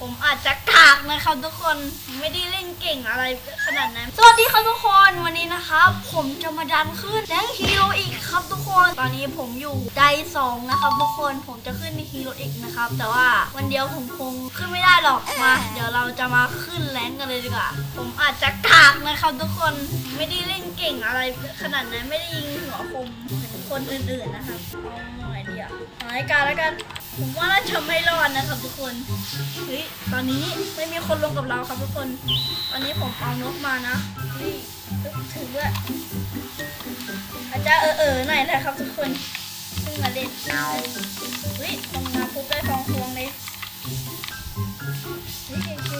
ผมอาจจะกากนะครับทุกคนไม่ได้เล่นเก่งอะไรขนาดนั้น สวัสดีครับทุกคนวันนี้นะครับ ผมจะมาดันขึ้นแรงฮีโร่อีกครับทุกคน ตอนนี้ผมอยู่ไดสองนะครับทุกคนผมจะขึ้นฮีโร่อีกนะครับ แต่ว่าวันเดียวผมคงขึ้นไม่ได้หรอกมา เดี๋ยวเราจะมาขึ้นแรงกันเลยดีกว่า ผมอาจจะกากนะครับทุกคนไม่ได้เล่นเก่งอะไรขนาดนั้นไม่ได้ยิงหัวคมเหมือนคนอื่นๆนะครับเอาหน่อยเดีอะเอาให้การแล้วกัน ผมว่าน่าจะไม่รอดนะครับทุกคนเฮ้ยตอนนี้ไม่มีคนลงกับเราครับทุกคน ตอนนี้ผมเอานกมานะเฮ้ยถือว่าอาจจะเออเออๆหน่อยนะครับทุกคนเพิ่งมาเล่นเฮ้ยลงมาปุ๊บได้ทองพวงเลยเฮ้ยโอเค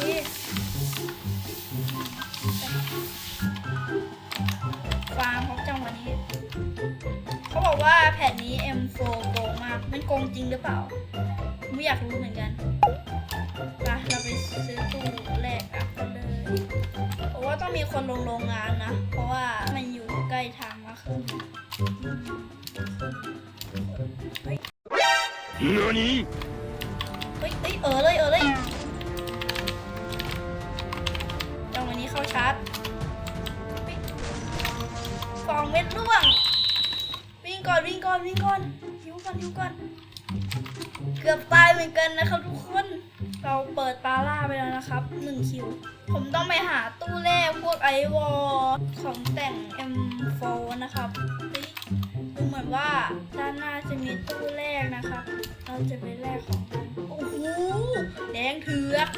ฟาร์มเขาจังวันนี้ เขาบอกว่าแผ่นนี้ M4 โกงมาก มันโกงจริงหรือเปล่า ไม่อยากรู้เหมือนกัน เพราะว่าต้องมีคนลงโรงงานนะ เพราะว่ามันอยู่ใกล้ทางมากขึ้นเฮ้ย何เฮ้ยเฮ้ยเออเลยเออเลยจังวันนี้เข้าชาร์จเฮ้ยกองเม็ดร่วง วิ่งก่อนวิ่งก่อนวิ่งก่อนหิวก่อนหิวก่อน เกือบตายเหมือนกันนะครับทุกคน เราเปิดตาล่าไปแล้วนะครับหนึ่งคิว ผมต้องไปหาตู้แรกพวกไอวอลของแต่ง M4 นะครับดูเหมือนว่าด้านหน้าจะมีตู้แรกนะครับเราจะไปแลกของกัน โอ้โห แดงเถือก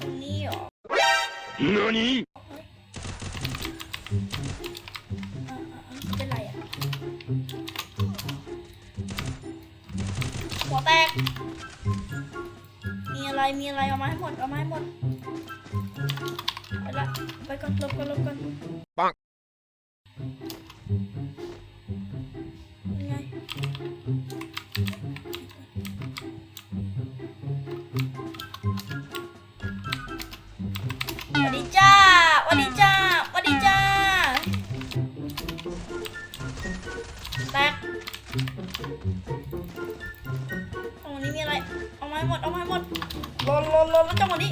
ตรงนี้หรอ แตก มีอะไร มีอะไร เอามาให้หมด เอามาให้หมด ไปละ ไปก่อนหลบก่อนหลบก่อนปังยังไง รอรอรอแล้วจังหวะนี้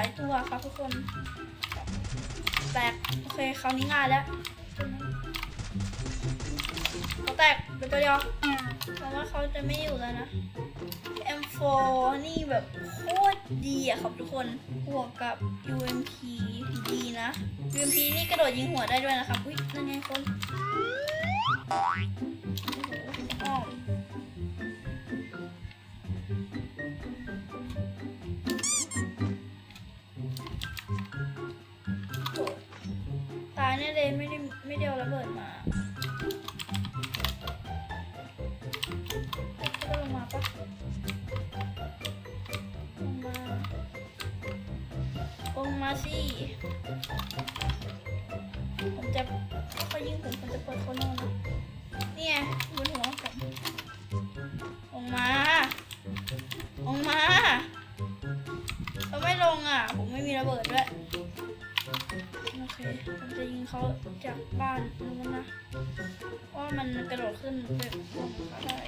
ายตัวครับทุกคน แตก โอเคคราวนี้ง่ายแล้วเขาแตกเป็นตัวเดียวเพราะว่าเขาจะไม่อยู่แล้วนะ M4 นี่แบบโคตรดีอะครับทุกคนบวกกับ UMP ดีนะ UMP นี่กระโดดยิงหัวได้ด้วยนะครับ อุ้ยนั่นไงคน ตายแน่เลยไม่ได้ไม่ได้เอาระเบิดมาก็ลงมาปะลงมาลงมาสิ เขาจากบ้านนู้นนะว่ามันกระโดดขึ้นไปบนเขาได้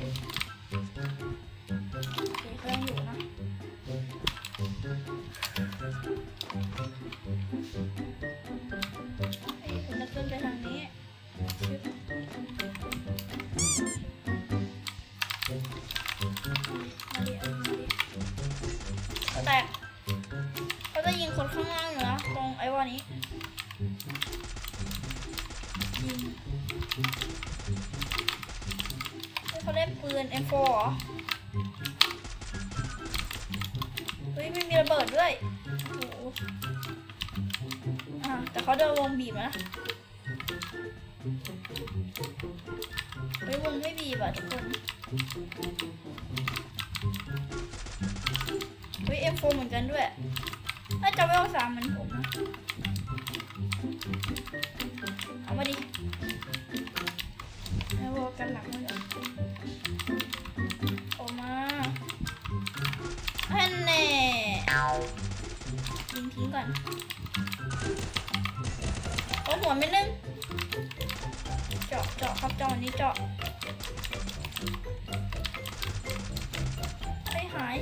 เขาเล่นปืน M4 เหรอ เฮ้ยไม่มีระเบิดด้วยโอ้โหหาแต่เขาโดนวงบีบนะ เฮ้ยวงไม่บีบอะทุกคน เฮ้ยเอฟโฟเหมือนกันด้วย น่าจะไม่เอาสามเหมือนผมนะ เอามาดิ กันหลังมันเลยออกมาอันแน่ยิงทิ้งก่อนเอาหัวไม่นึ่งเจาะเจาะครับเจาะนี้เจาะไม่หาย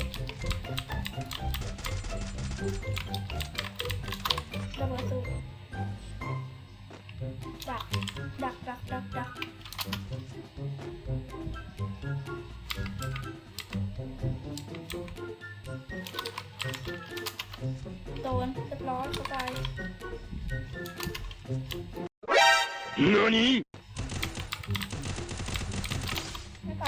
ระเบิดสูดักดัก 何ไม่ต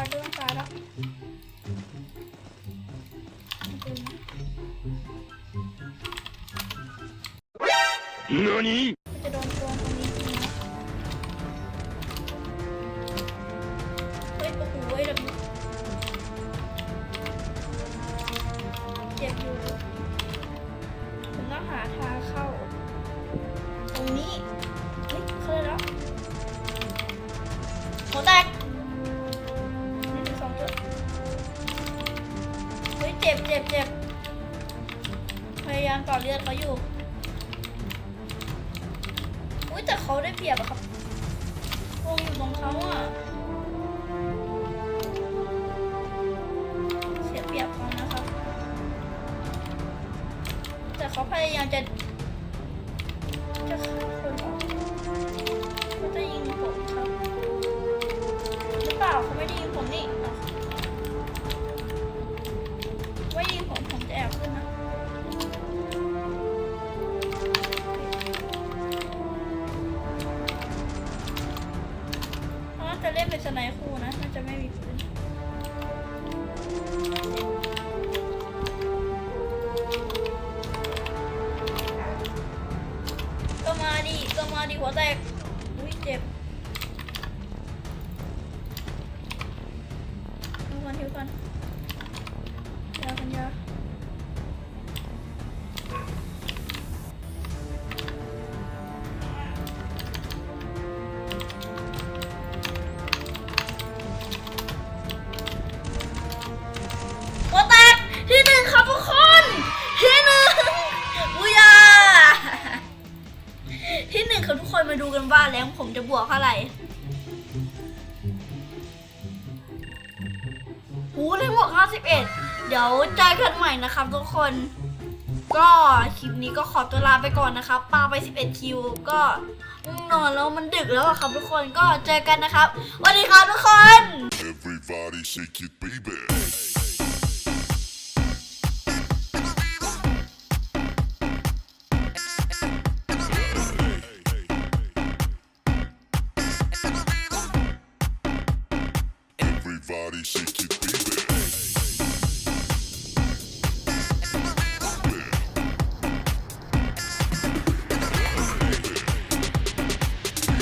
ตกเป็นสองตัวเฮ้ยเจ็บเจ็บเจ็บพยายามต่อเลือดเขาอยู่อุ้ยแต่เขาได้เปรียบอะครับวงอยู่ตรงเขาอะเสียเปรียบเขานะครับ แต่เขาพยายามจะจะ ก็ม กันว่าแรงผมจะบวกเท่าไหร่หูแรงบวก51 เดี๋ยวเจอกันใหม่นะครับทุกคน ก็คลิปนี้ก็ขอตัวลาไปก่อนนะครับปาไป 11 คิว ก็งงนอนแล้วมันดึกแล้วอะครับทุกคนก็เจอกันนะครับสวัสดีครับทุกคน Everybody shake it, baby.